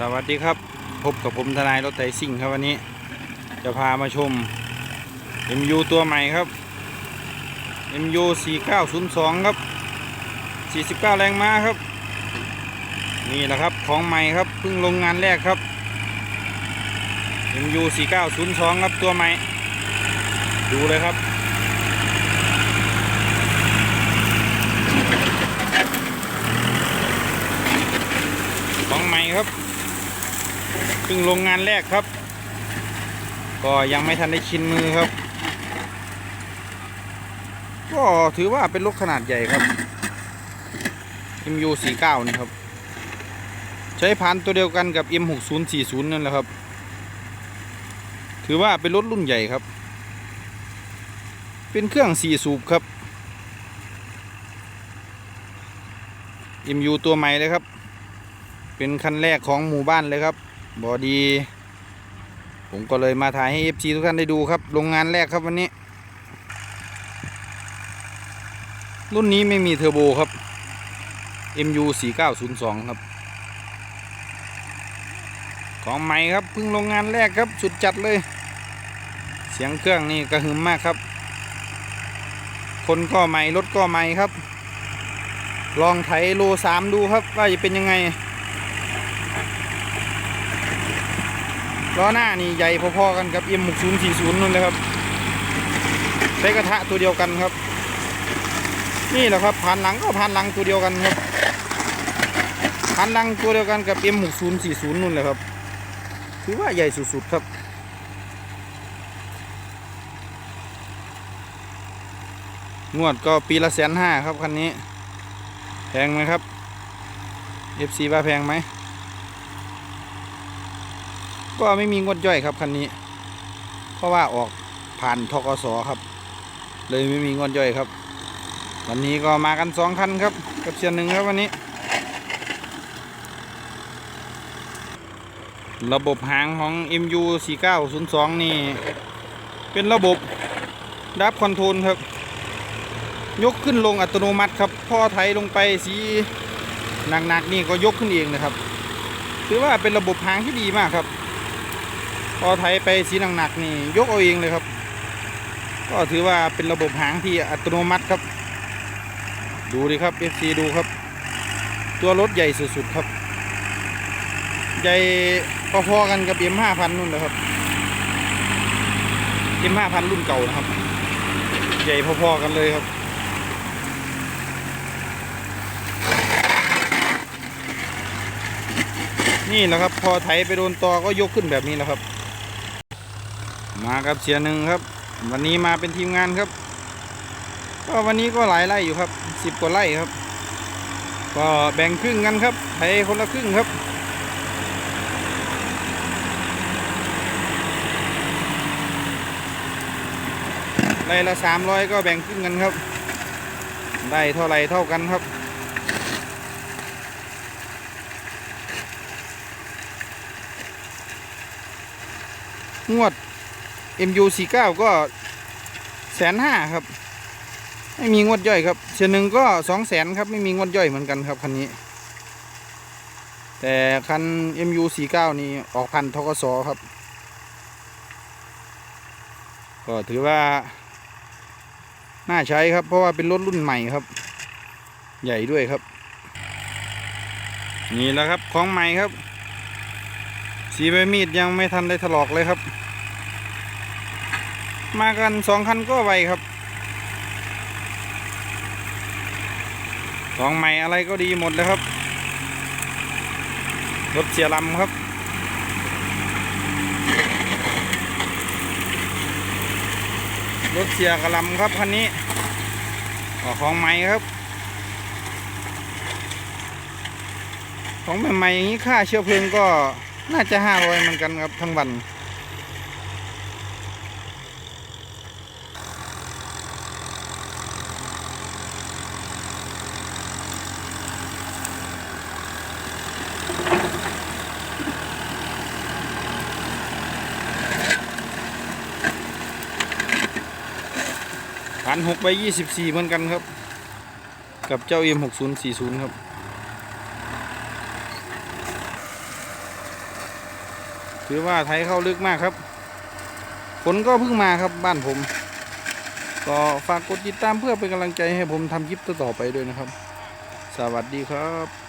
สวัสดีครับ พบกับผมทนายรถไถซิ่งครับวันนี้ จะพามาชม MU ตัวใหม่ครับ MU 4902 ครับ 49 แรงม้าครับ นี่แหละครับของใหม่ครับเพิ่งลงงานแรกครับ MU 4902 ครับตัวใหม่ ดูเลยครับของใหม่ครับ เพิ่งลงงานแรกครับ ก็ยังไม่ทันได้ชินมือครับ ก็ถือว่าเป็นรถขนาดใหญ่ครับ MU 49นี่ครับ ใช้พันตัวเดียวกันกับ M 6 0 4 0 นั่นแหละครับ ถือว่าเป็นรถรุ่นใหญ่ครับ เป็นเครื่อง4สูบครับ MU ตัวใหม่เลยครับ เป็นคันแรกของหมู่บ้านเลยครับ บอดีผมก็เลยมาถ่ายให้ FC ทุกท่านได้ดูครับ โรงงานแรกครับวันนี้ รุ่นนี้ไม่มีเทอร์โบครับ MU 4902 ครับ ของใหม่ครับเพิ่งโรงงานแรกครับ สุดจัดเลย เสียงเครื่องนี่กระหึ่มมากครับ คนก็ใหม่ รถก็ใหม่ครับ ลองไถโลสามดูครับว่าจะเป็นยังไง ล้อหน้านี่ใหญ่พอๆกันกับ M 6 0 4 0นู่นเลยครับใช้กระทะตัวเดียวกันครับ นี่แหละครับผ่านหลังก็ผ่านหลังตัวเดียวกันครับผ่านหลังตัวเดียวกันกับ M 6 0 4 0นู่นเลยครับถือว่าใหญ่สุดๆครับงวดก็ปีละแสนห้าครับคันนี้ แพงไหมครับ FC ว่าแพงไหม ก็ไม่มีงวดย่อยครับคันนี้ เพราะว่าออกผ่านทกสครับ เลยไม่มีงวดย่อยครับ วันนี้ก็มากันสองคันครับ กับเชียนหนึ่งครับวันนี้ ระบบหางของ MU 4902 นี่ เป็นระบบดับคอนโทรลครับ ยกขึ้นลงอัตโนมัติครับพ่อไถลงไปสีหนักๆนี่ก็ยกขึ้นเองนะครับถือว่าเป็นระบบหางที่ดีมากครับ พอไถไปสีหนักๆนี่ ยกเอาเองเลยครับ ก็ถือว่าเป็นระบบหางที่อัตโนมัติครับ ดูดิครับ FC ดูครับ ตัวรถใหญ่สุดๆครับ ใหญ่พอๆกันกับ M5000 นู่นเลยครับ M5000 รุ่นเก่านะครับ ใหญ่พอๆกันเลยครับนี่แหละครับ พอไถไปโดนตอก็ยกขึ้นแบบนี้แหละครับ มากับเสียหนึ่งครับ วันนี้มาเป็นทีมงานครับ ก็วันนี้ก็หลายไร่อยู่ครับสิบกว่าไร่ครับ ก็แบ่งครึ่งกันครับไถคนละครึ่งครับไร่ละสามร้อยก็แบ่งครึ่งกันครับ ได้เท่าไรเท่ากันครับงวด MU 49 ก็แสนห้าครับ ไม่มีงวดย่อยครับเชียหนึ่งก็สองแสนครับ ไม่มีงวดย่อยเหมือนกันครับคันนี้ แต่คัน MU 49 นี่ออกพันทกสครับ ก็ถือว่า น่าใช้ครับ เพราะว่าเป็นรถรุ่นใหม่ครับ ใหญ่ด้วยครับ นี่แหละครับของใหม่ครับสีใบมีดยังไม่ทันได้ถลอกเลยครับ มากันสองคันก็ไวครับของใหม่อะไรก็ดีหมดเลยครับ รถเสียลำครับ รถเสียกระลำครับคันนี้ของใหม่ครับ ของใหม่ๆอย่างนี้ค่าเชื้อเพลิงก็น่าจะห้าร้อยเหมือนกันครับทั้งวัน นหกไปยี่สิบสี่เหมือนกันครับ กับเจ้าเอ็มหกศูนย์สี่ศูนย์ครับถือว่าไทยเข้าลึกมากครับ ฝนก็เพิ่งมาครับบ้านผม ก็ฝากกดติดตามเพื่อเป็นกำลังใจให้ผมทำคลิปต่อไปด้วยนะครับ สวัสดีครับ